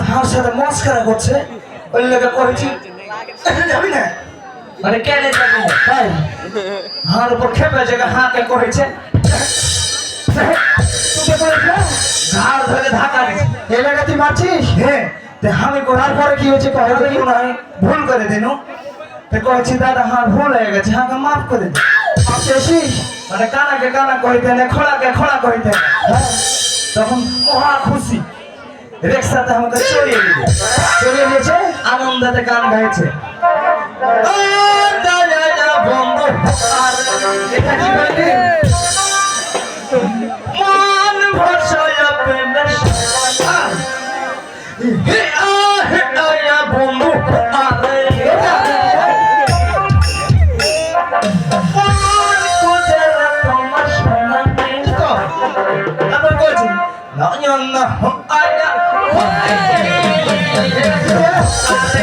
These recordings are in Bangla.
হার সাথে মস্কারা করছে ওই লেগে করেছি যাবি না? মানে কেন যাব? তাই? হার উপর খেপে জায়গা হাতে করেছে। তোকে করেছে ঘাড় ধরে ধাক্কা দিছে এই লাগা তুই মারছিস? হ্যাঁ। আমি করার তারপরে কি হয়েছে আমি দেখি কোনো ভুল করে দিন। কয়েছি দাদা হার ভুল হয়ে গেছে। হাকে মাফ করে আসিস? মানে কানাকে কানা কইতে না খোলাকে খোলা কইতে না হ্যাঁ? তখন মহা খুশি। রিক্সাতে আমাকে চড়িয়ে দিবে চলে গেছে আনন্দতে গান গাইছে। বন্ধু এটা কি মন ভরসায় প্রেমের সাথে হে আ বলছি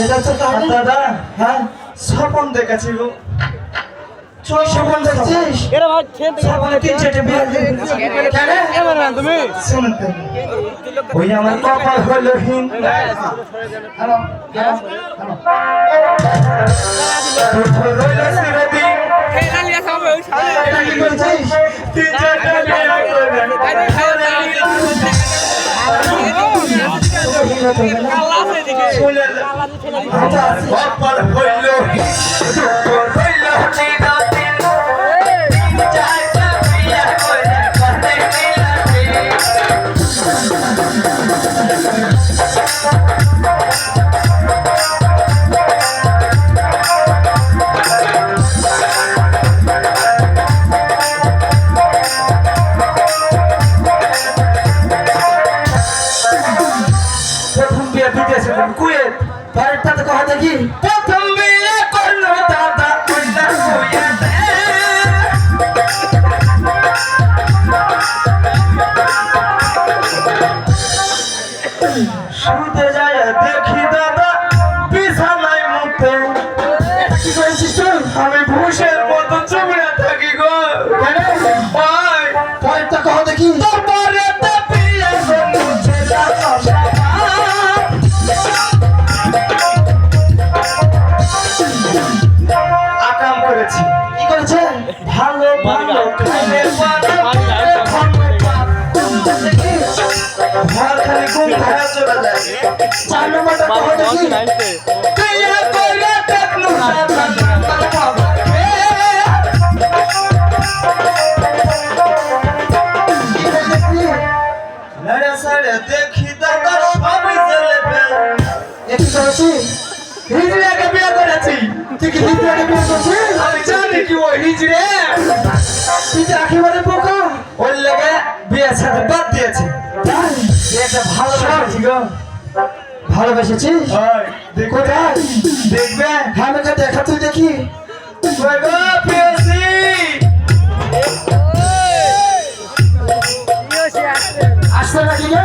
এটা তো দাদা হ্যাঁ স্বপন দেখেছি গো তুই দেখছিস স্বপনে তিন চারটে বিয়ে তুমি শুনতে ওই আমার কপাল হলো হিন হ্যালো রইল সিরাদি খেয়ে খালি ওই সামনে কি করছিস তিন চারটে হইল প্রথম করল দাদা শুতে যায় দেখি দাদা বিছানায় মুখে এটা কি করেছিস তুই আমি ভূষের ভালো ভালো খাইলে পারে ঘর খালি ঘুম খাওয়া চলে যায় চার নম্বরটা কহ দেখি বিয়ে করে দেখলু কি করে দেখলি লড়ে সাড়ে দেখি দাদা সবই চলে ফেল এ কি হিজড়াকে বিয়ে করেছি তুই কি হিন্দুকে বিয়ে করছিস আমি জানি কি ওই হিজড়ে হচ্ছে একেবারে বোকা ওই লেগে বিয়ের সাথে বাদ দিয়েছে। এটা ভালো লাগছে গো। ভালোবেসেছিস? দেখো দেখবে? হ্যাঁ দেখা তুই দেখি। পেয়েছি। আসবে নাকি গো?